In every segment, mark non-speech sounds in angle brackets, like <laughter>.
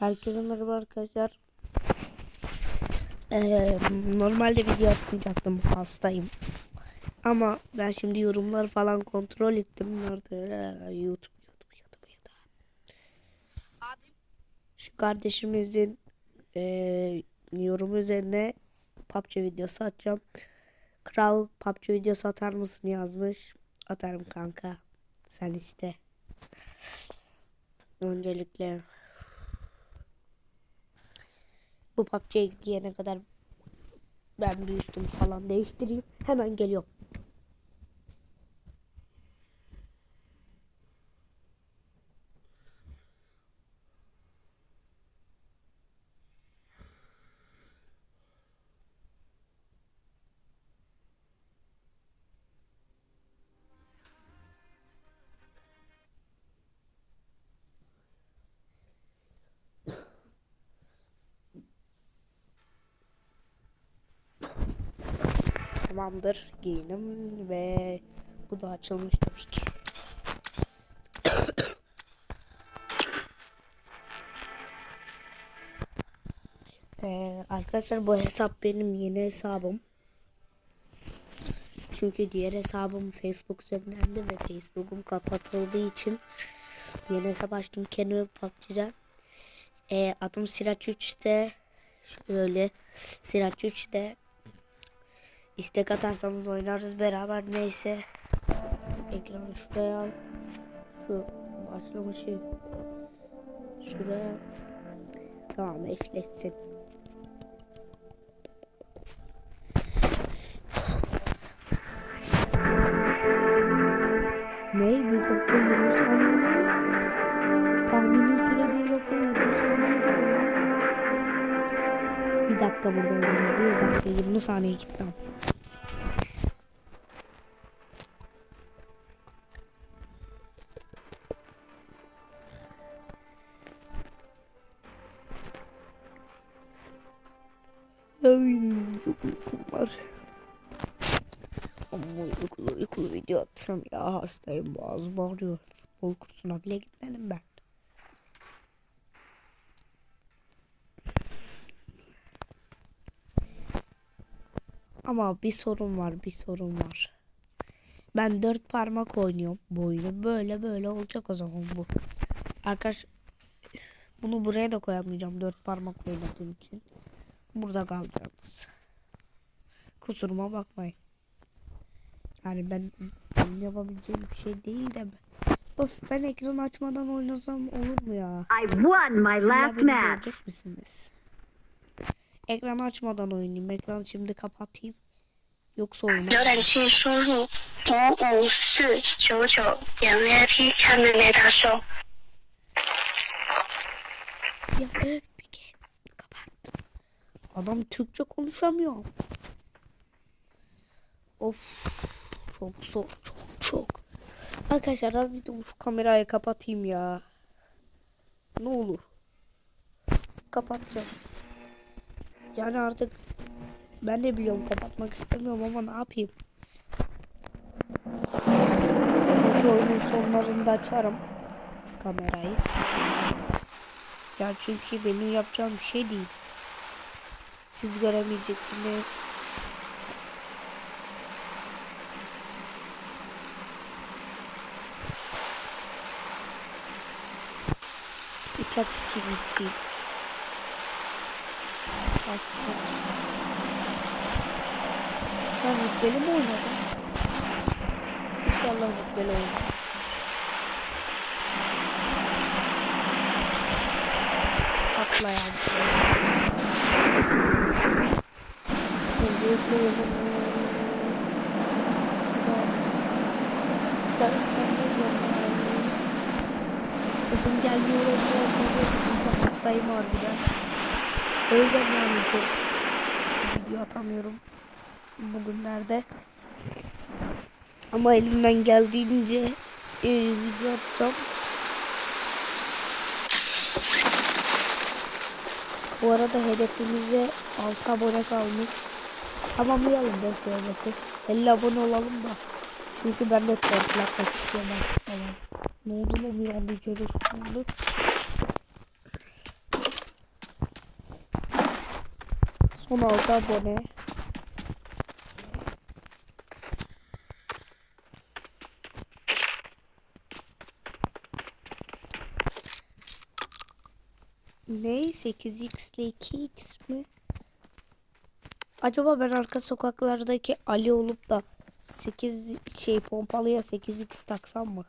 Herkese merhaba arkadaşlar. Ee, normalde video atmayacaktım hastayım. Ama ben şimdi yorumlar falan kontrol ettim. Nerede? Ee, YouTube, YouTube, YouTube, YouTube. Şu kardeşimizin ee, yorumu üzerine PUBG videosu atacağım. Kral PUBG videosu atar mısın yazmış. Atarım kanka. Sen iste. Öncelikle bu PUBG'ye gidene kadar ben bir üstümü falan değiştireyim. Hemen geliyorum. Tamamdır. Giyinim ve bu da açılmış tabii ki. <coughs> Ee, arkadaşlar bu hesap benim yeni hesabım. Çünkü diğer hesabım Facebook üzerindendi ve Facebook'um kapatıldığı için yeni hesap açtım kendime PUBG'den. Ee, adım Siraç 3'te şöyle Siraç 3'te İstek atarsanız oynarız beraber neyse. Ekranı şuraya al. Şu başlamışı şuraya. Tamam eşleşsin. Ne? 1 dakika 20 saniye mi? Tahmini süre 1 dakika 20 saniye? Bir dakika burada oynayalım. 1 dakika 20 saniye gittim. Çok uykum var. Ama uykulu uykulu video atsam ya hastayım boğazım ağrıyor. Futbol kursuna bile gitmedim ben. Ama bir sorun var bir sorun var. Ben dört parmak oynuyorum bu oyunu. Böyle böyle olacak o zaman bu. Arkadaş bunu buraya da koyamayacağım dört parmak oynadığım için. Burada kalacağız Kusuruma bakmayın. Yani ben, benim yapabileceğim bir şey değil de ben. Of ben ekran açmadan oynasam olur mu ya? I won my İlla last beni match. görecek misiniz? Ekran açmadan oynayayım. Ekranı şimdi kapatayım. Yoksa oyunu. 浏览器输入五五四九九点 VIP 看妹妹大寿。 Ya öp bir kere. Kapat. Adam Türkçe konuşamıyor. Of. Çok zor. Çok çok. Arkadaşlar harbiden şu kamerayı kapatayım ya. Ne olur. Kapatacağım. Yani artık ben de biliyorum kapatmak istemiyorum ama ne yapayım. Belki oyunun sonlarında açarım kamerayı. Ya çünkü benim yapacağım bir şey değil. Siz göremeyeceksiniz. Uçak ikincisi. Ben rütbeli mi oynadım? İnşallah rütbeli oynadım. Atla yani şöyle. Öncelikle yolum. Sesim gelmiyor olabilir arkadaşlar. Hastayım harbiden. O yüzden yani çok video atamıyorum bugünlerde. Ama elimden geldiğince e, video atacağım. Bu arada hedefimize 6 abone kalmış. Tamamlayalım be şu hedefi. 50 abone olalım da. Çünkü ben de atmak istiyorum artık. Ne oldu lan bir anda içeri şunlu. 16 abone. Ne? 8x ile 2x mi? Acaba ben arka sokaklardaki Ali olup da 8 şey pompalıya 8x taksam mı?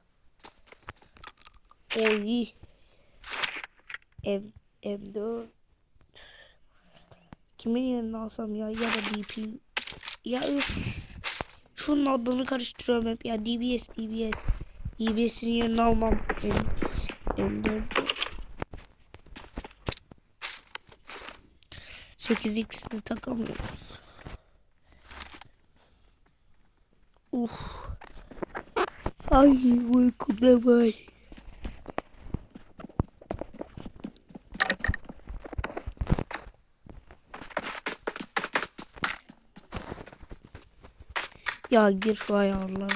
Oy. M M4 Kimin yerine alsam ya ya da BP ya üf. Şunun adını karıştırıyorum hep ya DBS DBS DBS'in yerini almam M M4 8x'li takamıyoruz. Uf. Ay uykum da var. Ya gir şu ayarlara.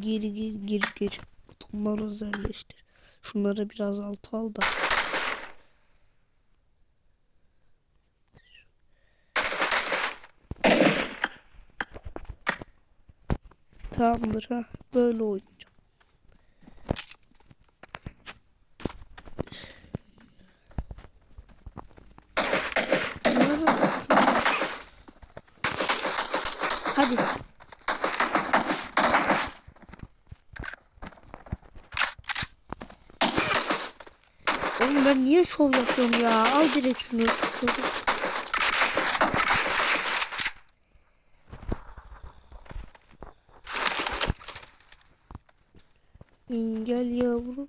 Gir gir gir gir. Butonları özelleştir. Şunları biraz alta al da. Tamamdır ha. Böyle oynayacağım. Hadi. Oğlum ben niye şov yapıyorum ya? Al direkt şunu sıkıldım. Gel yavrum.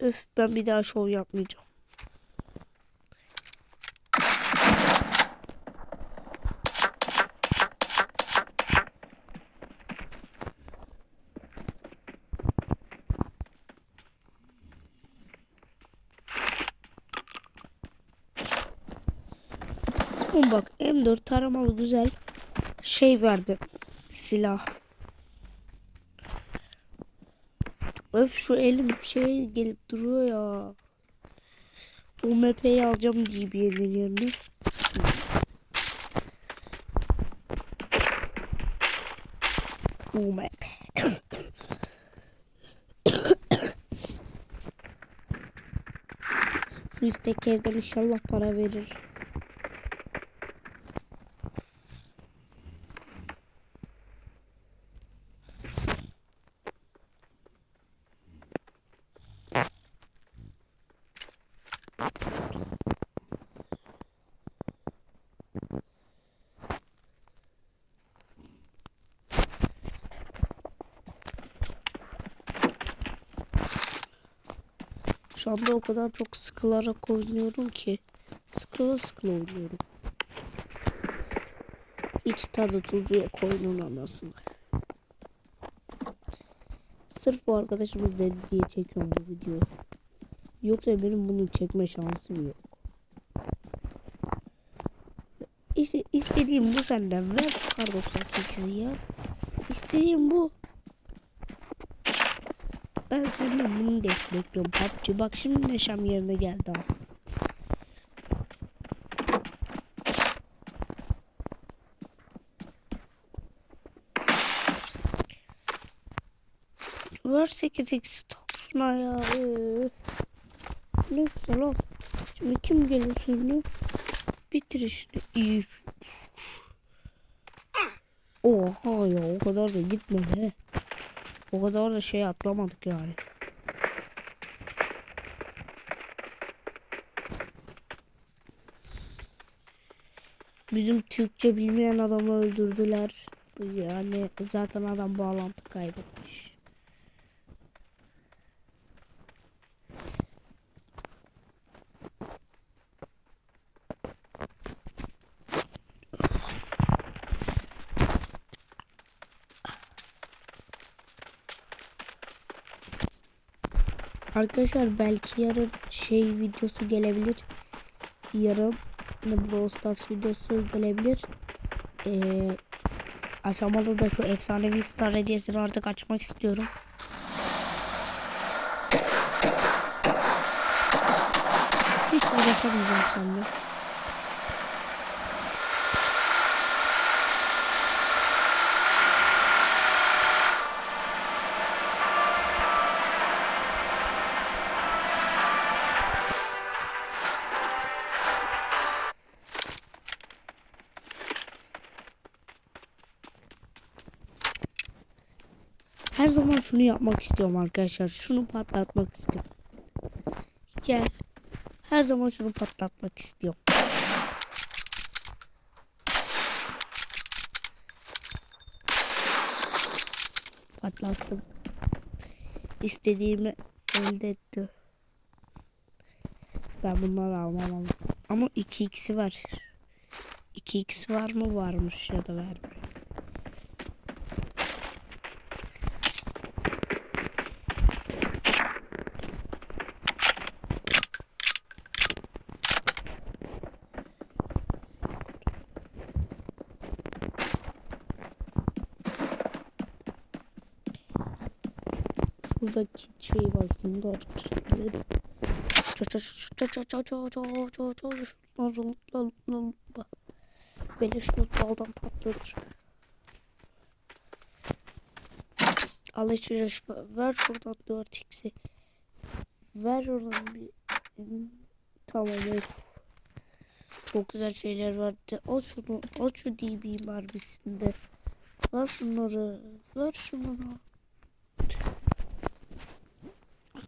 Öf ben bir daha şov yapmayacağım. Oğlum bak M4 taramalı güzel şey verdi. Silah. Öf şu elim şey gelip duruyor ya. UMP'yi alacağım DB'nin yerine. UMP. <coughs> Şu istek evden inşallah para verir. Şu anda o kadar çok sıkılarak oynuyorum ki. Sıkıla sıkıla oynuyorum. Hiç tadı tuzu yok oyunun anasını. Sırf bu arkadaşımız dedi diye çekiyorum bu videoyu. Yoksa benim bunu çekme şansım yok. İşte istediğim bu senden. Ver kar 98'i ya. İstediğim bu. Ben senden bunu da bekliyorum PUBG. Bak şimdi neşem yerine geldi az. Ver 8x tak şuna ya. Öf. Ne güzel. Şimdi kim gelir şunu? Bitir işini. İyi. Oha ya o kadar da gitme be. O kadar da şey atlamadık yani. Bizim Türkçe bilmeyen adamı öldürdüler. Yani zaten adam bağlantı kaybetmiş. Arkadaşlar belki yarın şey videosu gelebilir. Yarın Brawl Stars videosu gelebilir. Ee, aşamalı da şu efsanevi star hediyesini artık açmak istiyorum. Hiç uğraşamayacağım seninle. Her zaman şunu yapmak istiyorum arkadaşlar. Şunu patlatmak istiyorum. Gel. Her zaman şunu patlatmak istiyorum. Patlattım. İstediğimi elde etti. Ben bunları almam ama. Ama 2x'i var. 2x var mı varmış ya da verme. Şurada kit şey var. Şunu da açalım. Ço ço ço ço ço ço ço ço ço ço Şunları unutma. Beleş baldan tatlıdır. Alışveriş ver şuradan 4x'i. Ver oradan bir tamam of. Çok güzel şeyler vardı. Al şunu, al şu DB mermisinde. Ver şunları, ver şunları.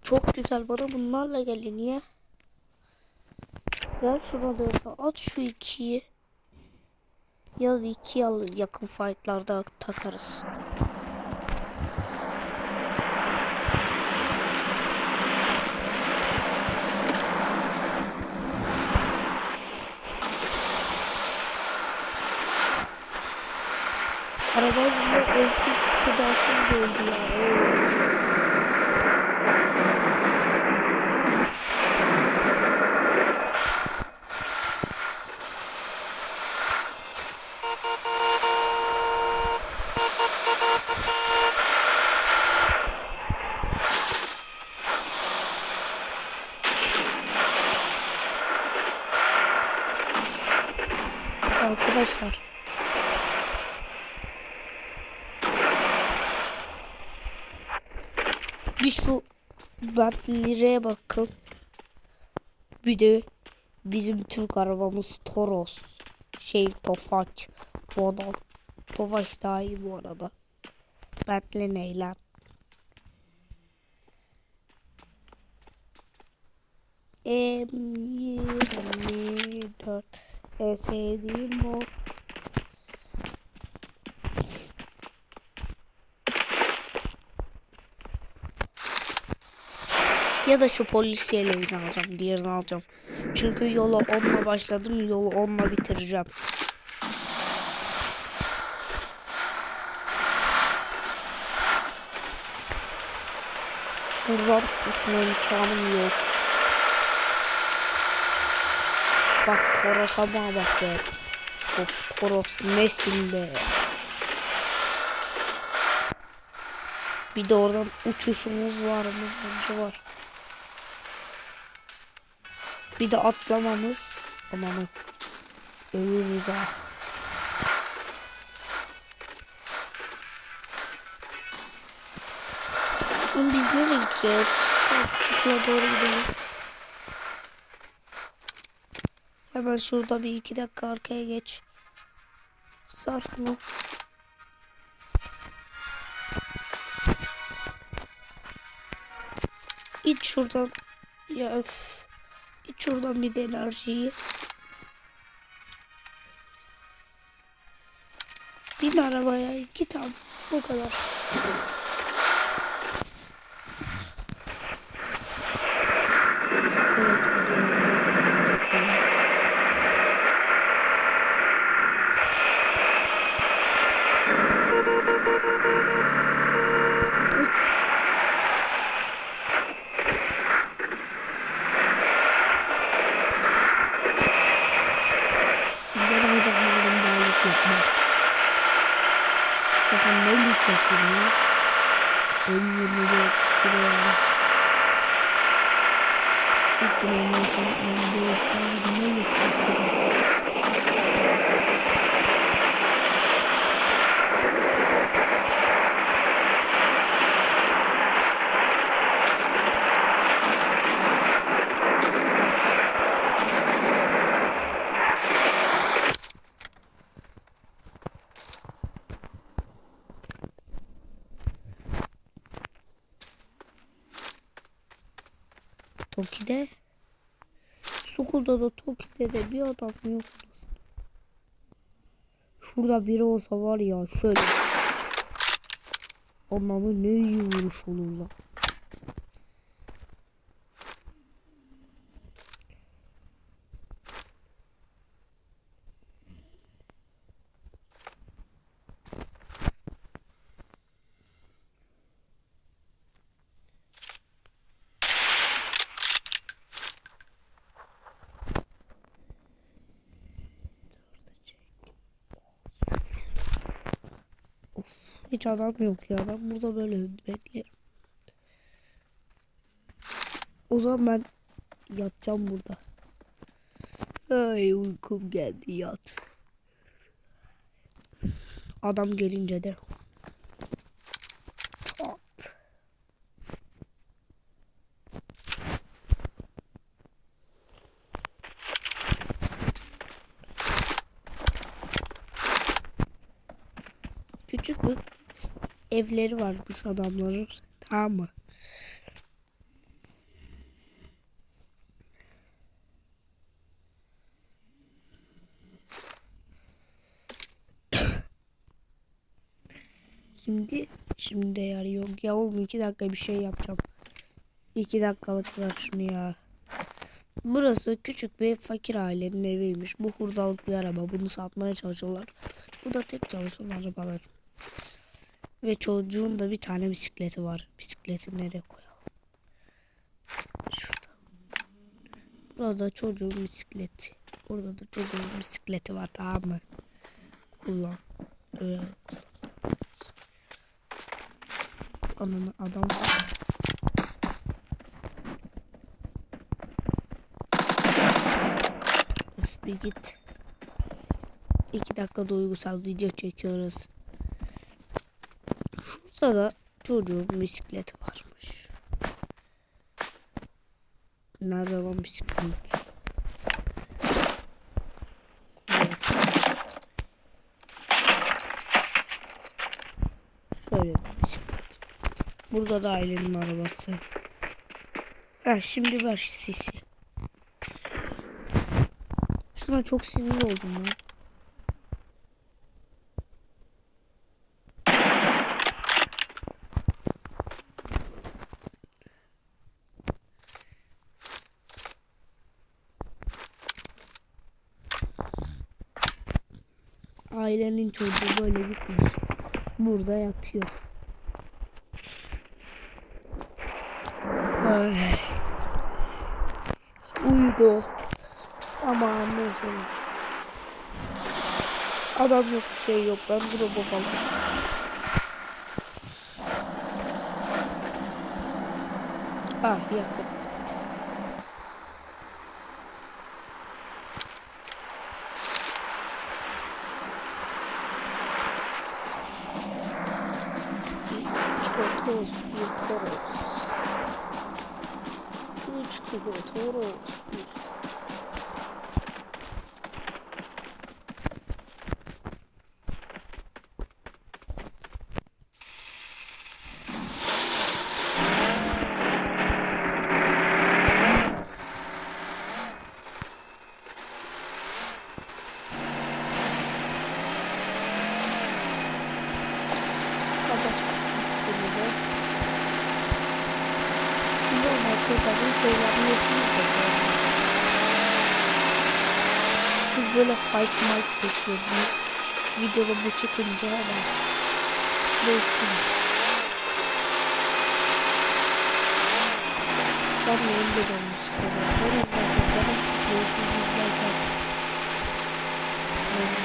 Çok güzel bana bunlarla gelin niye? Ver şuna dört. At şu ikiyi. Ya da iki al yakın fightlarda takarız. Arabayla ezdik şu da şimdi öldü ya. Oo. Arkadaşlar. Bir şu Bentley'lere bakın. Bir de bizim Türk arabamız Toros. Şey Tofaş. Bu adam Tofaş daha iyi bu arada. Bentley neyle? M24 en sevdiğim o. Ya da şu polisiyelerini alacağım. Diğerini alacağım. Çünkü yola onunla başladım. Yolu onunla bitireceğim. Buradan uçma imkanım yok. Bak Toros'a bana bak be. Of Toros nesin be. Bir de oradan uçuşumuz var mı? Bence var. Bir de atlamamız. Amanı. Ölürüz ha. Oğlum biz nereye gideceğiz? Tamam şuraya doğru gidelim. Hemen şurada bir iki dakika arkaya geç. Sar şunu. İç şuradan. Ya öf. İç şuradan bir de enerjiyi. Bin arabaya git abi. Bu kadar. Sukul'da da Toki'de de bir adam yok. Şurada biri olsa var ya şöyle. Anlamı ne iyi vuruş olur lan. Hiç adam yok ya. Ben burada böyle beklerim. O zaman ben yatacağım burada. Ay uykum geldi yat. Adam gelince de at. Küçük bir evleri varmış adamların. Tamam mı? <coughs> Şimdi şimdi yer yok ya oğlum iki dakika bir şey yapacağım. İki dakikalık ver şunu ya. Burası küçük bir fakir ailenin eviymiş. Bu hurdalık bir araba. Bunu satmaya çalışıyorlar. Bu da tek çalışan arabalar. Ve çocuğun da bir tane bisikleti var. Bisikleti nereye koyalım? Şurada. Burada çocuğun bisikleti. Burada da çocuğun bisikleti var tamam mı? Kullan. Öyle kullan. Ananı adam var. Bir git. İki dakika duygusal video çekiyoruz. Şurada da çocuğun bisikleti varmış. Nerede lan bisiklet? Şöyle bisiklet. Burada da ailenin arabası. Ha şimdi ver sisi. Şuna çok sinirli oldum ya. Ailenin çocuğu böyle gitmiş. Burada yatıyor. Ay. Uyudu. Aman neyse. Adam yok bir şey yok. Ben falan gideceğim. Ah yakın. bitti. İki toz, bir toros. Üç kilo toros, bir toros. Kapat. Bunu da. Biliyorum arkadaşlar bu şeyler yapıyorsunuz da böyle. Siz fight might bekliyordunuz. Videoda bu çıkınca hemen an benim de canım sıkılıyor. Benim de canım sıkılıyor siz izlerken. Şöyle.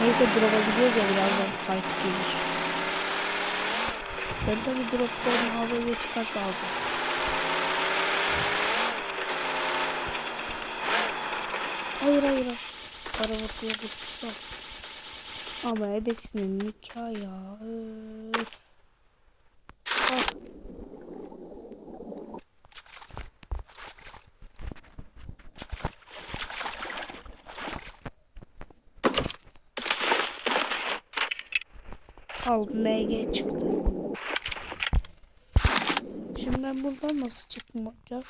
Neyse drop'a gidiyoruz ya birazdan fight gelir. Ben tabi drop'tan AVM çıkarsa alacağım. Hayır hayır hayır. Arabası yok uçsa. Ama ebesinin nikah ya. Öf. Ah. Al MG çıktı. Şimdi ben buradan nasıl çıkmayacağım?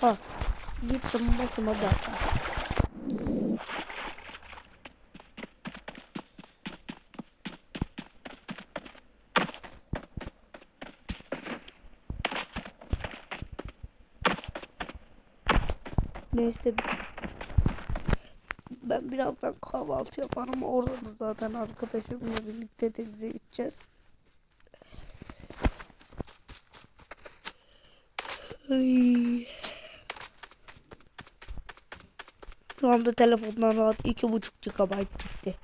Ha, gittim başıma derdim. Neyse ben birazdan kahvaltı yaparım. Orada da zaten arkadaşımla birlikte denize gideceğiz. Ay. Şu anda telefondan rahat iki buçuk GB gitti.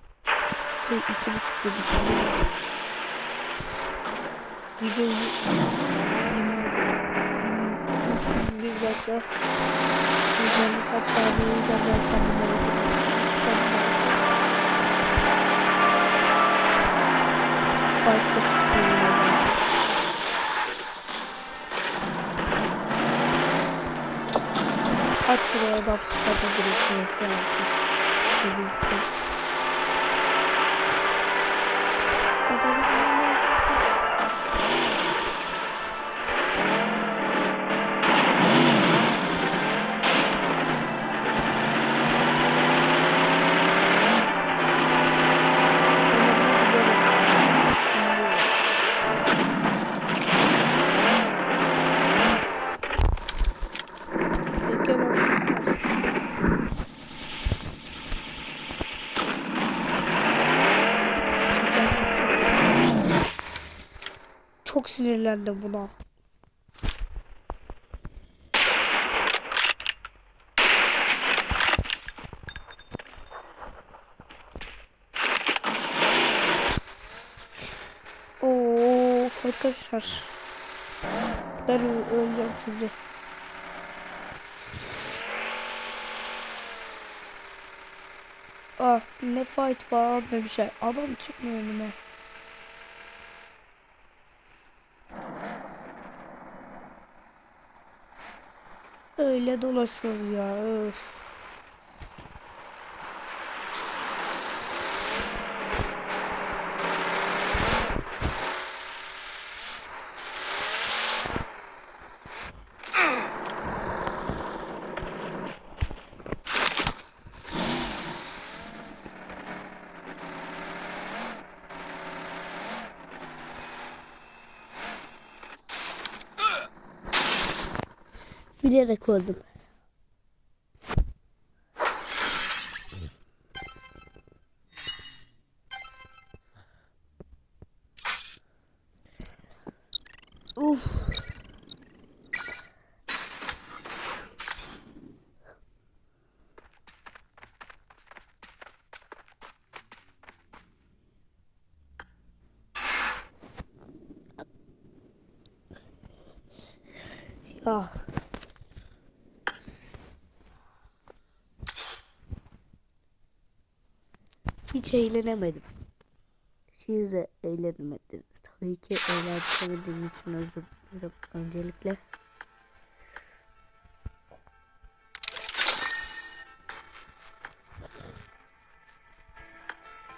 Şey iki buçuk dedi sanırım. Videoyu bir dakika. Yüzden kaç saniye yüzden ben kendime bakıyorum. Farklı adam sıkada direkt neyse olsun. Sevilsin. Çok sinirlendim buna. Oo, arkadaşlar. Ben öleceğim şimdi. Ah ne fight falan ne bir şey. Adam çıkmıyor önüme. Öyle dolaşıyor ya. Öf. Bilerek öldüm. Uf. Ya. Hiç eğlenemedim. Siz de eğlenemediniz. Tabii ki eğlenemediğim için özür dilerim öncelikle.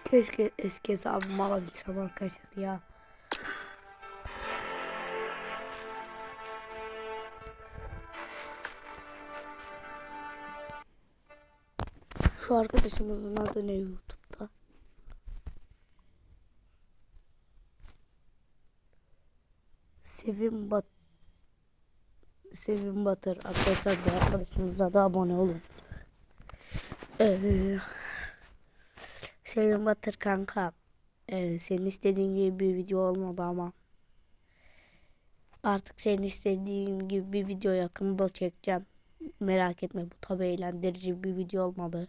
Keşke eski hesabımı alabilsem arkadaşlar ya. Şu arkadaşımızın adı ne Sevim Bat Sevim Batır arkadaşlar bu arkadaşımıza da abone olun. Ee, Sevim Batır kanka ee, senin istediğin gibi bir video olmadı ama artık senin istediğin gibi bir video yakında çekeceğim. Merak etme bu tabi eğlendirici bir video olmadı.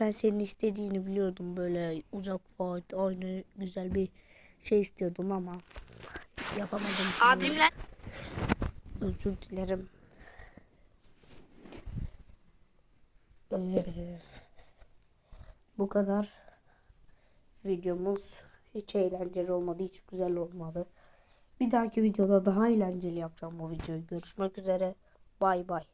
Ben senin istediğini biliyordum böyle uzak vaat aynı güzel bir şey istiyordum ama yapamadım. şimdi. Abimle Özür dilerim. Ee, bu kadar videomuz hiç eğlenceli olmadı, hiç güzel olmadı. Bir dahaki videoda daha eğlenceli yapacağım bu videoyu. Görüşmek üzere. Bay bay.